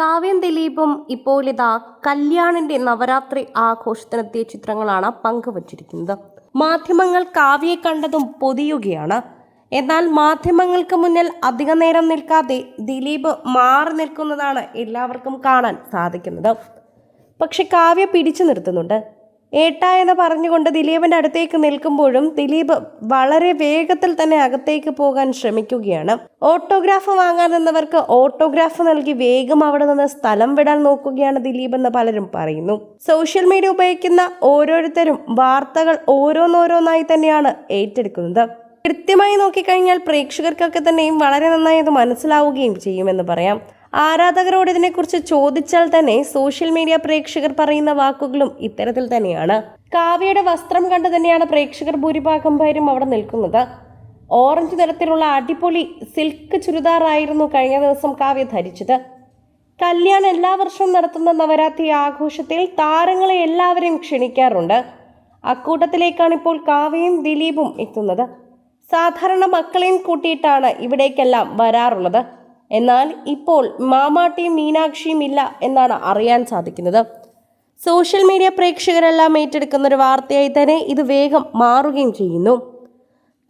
കാവ്യം ദിലീപും ഇപ്പോൾ ഇതാ കല്യാണിന്റെ നവരാത്രി ആഘോഷത്തിനെത്തിയ ചിത്രങ്ങളാണ് പങ്കുവച്ചിരിക്കുന്നത്. മാധ്യമങ്ങൾ കാവ്യയെ കണ്ടതും പൊതിയുകയാണ്. എന്നാൽ മാധ്യമങ്ങൾക്ക് മുന്നിൽ അധിക നേരം നിൽക്കാതെ ദിലീപ് മാറി നിൽക്കുന്നതാണ് എല്ലാവർക്കും കാണാൻ സാധിക്കുന്നത്. പക്ഷെ കാവ്യ പിടിച്ചു നിർത്തുന്നുണ്ട്. ഏട്ട എന്ന് പറഞ്ഞുകൊണ്ട് ദിലീപിന്റെ അടുത്തേക്ക് നിൽക്കുമ്പോഴും ദിലീപ് വളരെ വേഗത്തിൽ തന്നെ അകത്തേക്ക് പോകാൻ ശ്രമിക്കുകയാണ്. ഓട്ടോഗ്രാഫ് വാങ്ങാൻ നിന്നവർക്ക് ഓട്ടോഗ്രാഫ് നൽകി വേഗം അവിടെ നിന്ന് സ്ഥലം വിടാൻ നോക്കുകയാണ് ദിലീപ് എന്ന് പലരും പറയുന്നു. സോഷ്യൽ മീഡിയ ഉപയോഗിക്കുന്ന ഓരോരുത്തരും വാർത്തകൾ ഓരോന്നോരോന്നായി തന്നെയാണ് ഏറ്റെടുക്കുന്നത്. കൃത്യമായി നോക്കിക്കഴിഞ്ഞാൽ പ്രേക്ഷകർക്കൊക്കെ തന്നെയും വളരെ നന്നായി അത് മനസ്സിലാവുകയും ചെയ്യുമെന്ന് പറയാം. ആരാധകരോട് ഇതിനെക്കുറിച്ച് ചോദിച്ചാൽ തന്നെ സോഷ്യൽ മീഡിയ പ്രേക്ഷകർ പറയുന്ന വാക്കുകളും ഇത്തരത്തിൽ തന്നെയാണ്. കാവ്യയുടെ വസ്ത്രം കണ്ട് തന്നെയാണ് പ്രേക്ഷകർ ഭൂരിഭാഗം പേരും അവിടെ നിൽക്കുന്നത്. ഓറഞ്ച് നിറത്തിലുള്ള അടിപൊളി സിൽക്ക് ചുരിദാറായിരുന്നു കഴിഞ്ഞ ദിവസം കാവ്യ ധരിച്ചത്. കല്യാണം എല്ലാ വർഷവും നടത്തുന്ന നവരാത്രി ആഘോഷത്തിൽ താരങ്ങളെ എല്ലാവരെയും ക്ഷണിക്കാറുണ്ട്. അക്കൂട്ടത്തിലേക്കാണ് ഇപ്പോൾ കാവ്യയും ദിലീപും എത്തുന്നത്. സാധാരണ മക്കളെയും കൂട്ടിയിട്ടാണ് ഇവിടേക്കെല്ലാം വരാറുള്ളത്. എന്നാൽ ഇപ്പോൾ മാമാട്ടിയും മീനാക്ഷിയും ഇല്ല എന്നാണ് അറിയാൻ സാധിക്കുന്നത്. സോഷ്യൽ മീഡിയ പ്രേക്ഷകരെല്ലാം ഏറ്റെടുക്കുന്ന ഒരു വാർത്തയായി തന്നെ ഇത് വേഗം മാറുകയും ചെയ്യുന്നു.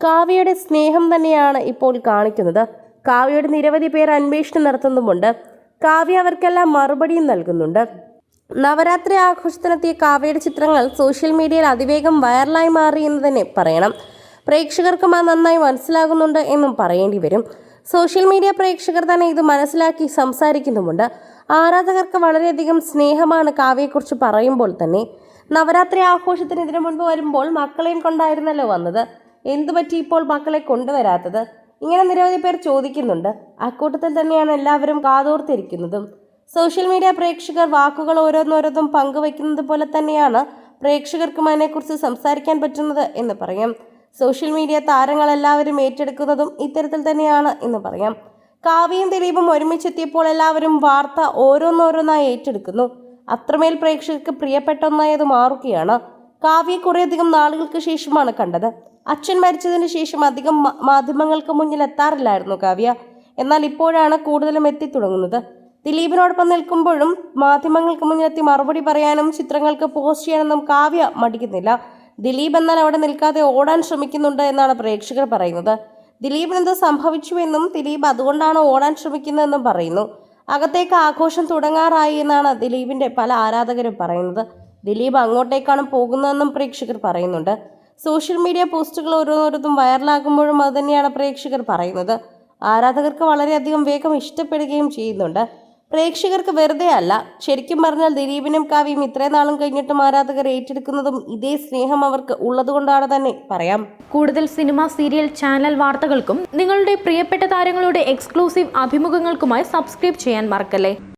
കാവ്യയുടെ സ്നേഹം തന്നെയാണ് ഇപ്പോൾ കാണിക്കുന്നത്. കാവ്യയുടെ നിരവധി പേർ അന്വേഷണം നടത്തുന്നുമുണ്ട്. കാവ്യ അവർക്കെല്ലാം മറുപടിയും നൽകുന്നുണ്ട്. നവരാത്രി ആഘോഷത്തിനെത്തിയ കാവ്യയുടെ ചിത്രങ്ങൾ സോഷ്യൽ മീഡിയയിൽ അതിവേഗം വൈറലായി മാറി എന്ന് തന്നെ പറയണം. പ്രേക്ഷകർക്കും അത് നന്നായി മനസ്സിലാകുന്നുണ്ട് എന്നും പറയേണ്ടി വരും. സോഷ്യൽ മീഡിയ പ്രേക്ഷകർ തന്നെ ഇത് മനസ്സിലാക്കി സംസാരിക്കുന്നുമുണ്ട്. ആരാധകർക്ക് വളരെയധികം സ്നേഹമാണ് കാവ്യയെക്കുറിച്ച് പറയുമ്പോൾ തന്നെ. നവരാത്രി ആഘോഷത്തിന് ഇതിനു മുൻപ് വരുമ്പോൾ മക്കളെയും കൊണ്ടായിരുന്നല്ലോ വന്നത്. എന്തു പറ്റി ഇപ്പോൾ മക്കളെ കൊണ്ടുവരാത്തത്? ഇങ്ങനെ നിരവധി പേർ ചോദിക്കുന്നുണ്ട്. അക്കൂട്ടത്തിൽ തന്നെയാണ് എല്ലാവരും കാതോർത്തിരിക്കുന്നതും. സോഷ്യൽ മീഡിയ പ്രേക്ഷകർ വാക്കുകൾ ഓരോന്നോരോന്നും പങ്കുവയ്ക്കുന്നത് പോലെ തന്നെയാണ് പ്രേക്ഷകർക്കും അതിനെക്കുറിച്ച് സംസാരിക്കാൻ പറ്റുന്നത് എന്ന് പറയാം. സോഷ്യൽ മീഡിയ താരങ്ങളെല്ലാവരും ഏറ്റെടുക്കുന്നതും ഇത്തരത്തിൽ തന്നെയാണ് എന്ന് പറയാം. കാവ്യയും ദിലീപും ഒരുമിച്ചെത്തിയപ്പോൾ എല്ലാവരും വാർത്ത ഓരോന്നോരോന്നായി ഏറ്റെടുക്കുന്നു. അത്രമേൽ പ്രേക്ഷകർക്ക് പ്രിയപ്പെട്ട ഒന്നായി അത് മാറുകയാണ്. കാവ്യ കുറേയധികം നാളുകൾക്ക് ശേഷമാണ് കണ്ടത്. അച്ഛൻ മരിച്ചതിന് ശേഷം അധികം മാധ്യമങ്ങൾക്ക് മുന്നിൽ എത്താറില്ലായിരുന്നു കാവ്യ. എന്നാൽ ഇപ്പോഴാണ് കൂടുതലും എത്തിത്തുടങ്ങുന്നത് ദിലീപിനോടൊപ്പം നിൽക്കുമ്പോഴും മാധ്യമങ്ങൾക്ക് മുന്നിലെത്തി മറുപടി പറയാനും ചിത്രങ്ങൾക്ക് പോസ്റ്റ് ചെയ്യാനൊന്നും കാവ്യ മടിക്കുന്നില്ല. ദിലീപ് എന്നാൽ അവിടെ നിൽക്കാതെ ഓടാൻ ശ്രമിക്കുന്നുണ്ട് എന്നാണ് പ്രേക്ഷകർ പറയുന്നത്. ദിലീപിന് എന്ത് സംഭവിച്ചുവെന്നും ദിലീപ് അതുകൊണ്ടാണ് ഓടാൻ ശ്രമിക്കുന്നതെന്നും പറയുന്നു. അകത്തേക്ക് ആഘോഷം തുടങ്ങാറായി എന്നാണ് ദിലീപിന്റെ പല ആരാധകരും പറയുന്നത്. ദിലീപ് അങ്ങോട്ടേക്കാണ് പോകുന്നതെന്നും പ്രേക്ഷകർ പറയുന്നുണ്ട്. സോഷ്യൽ മീഡിയ പോസ്റ്റുകൾ ഓരോന്നോരോന്നും വൈറലാകുമ്പോഴും അതുതന്നെയാണ് പ്രേക്ഷകർ പറയുന്നത്. ആരാധകർക്ക് വളരെയധികം വേഗം ഇഷ്ടപ്പെടുകയും ചെയ്യുന്നുണ്ട്. പ്രേക്ഷകർക്ക് വെറുതെ അല്ല. ശരിക്കും പറഞ്ഞാൽ ദിലീപിനും കാവ്യം ഇത്രയും നാളും കഴിഞ്ഞിട്ടും ആരാധകർ ഏറ്റെടുക്കുന്നതും ഇതേ സ്നേഹം അവർക്ക് ഉള്ളതുകൊണ്ടാണ് തന്നെ. പറയാം. കൂടുതൽ സിനിമ സീരിയൽ ചാനൽ വാർത്തകൾക്കും നിങ്ങളുടെ പ്രിയപ്പെട്ട താരങ്ങളുടെ എക്സ്ക്ലൂസീവ് അഭിമുഖങ്ങൾക്കുമായി സബ്സ്ക്രൈബ് ചെയ്യാൻ മറക്കല്ലേ?